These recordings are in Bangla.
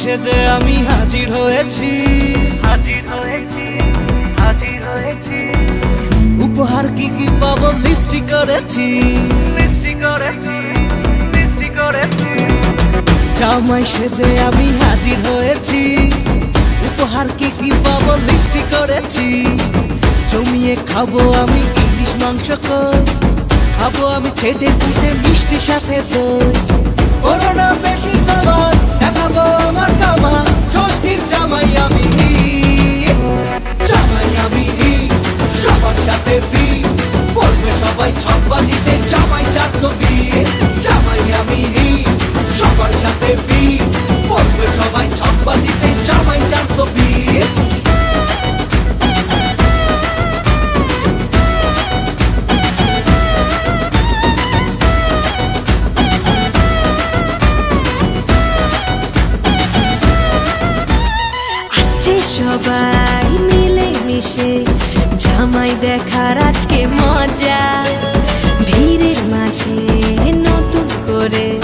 সেজে আমি হাজির হয়েছি। কি কি পাবো? লিস্টি করেছি। জামাই সেজে আমি হাজির হয়েছি। উপহার কি কি পাবো? লিস্টি করেছি। জমিয়ে খাব আমি ইলিশ মাংস খাব আমি ছেটে পুটে মিষ্টি সাথে তো বেশি সাবান দেখাবো আমার কামা। সবাই ছক বাজিতে জামাই চারশো আসছে সবাই মিলে মিশে জামাই দেখার আজকে মজা। ভিড়ের মাঝে নতুন করে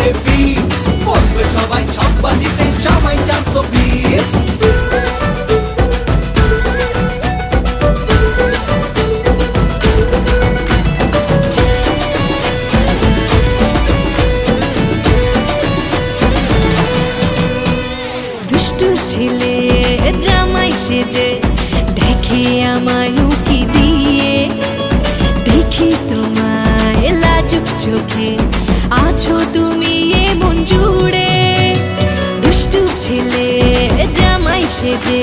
সবার সাথে বি বলবে সবাই ছক বাজিতে জামাই চারশো দুষ্টু ছেলে, জামাই সেজে, দেখে আমায় উকি দিয়ে। দেখি তোমায় লাজুক চোখে আছো তুমি এমন জুড়ে। দুষ্টু ছেলে, জামাই সেজে,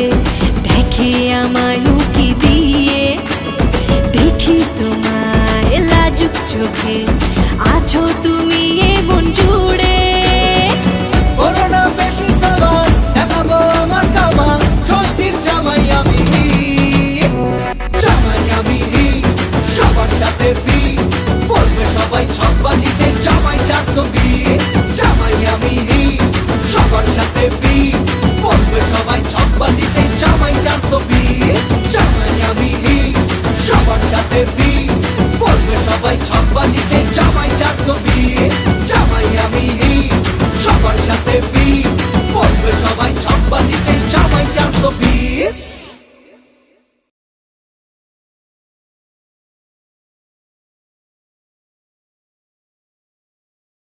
দেখে আমায় উকি দিয়ে। দেখি তোমায় লাজুক চোখে, আছো তুমি হাতে বীর বলবে সবাই ছপ্পাজিতে জামাই চারশো বীর জামাই আমি সবার সাথে বীর বলবে সবাই ছপ্পাজিতে জামাই চারশো বীর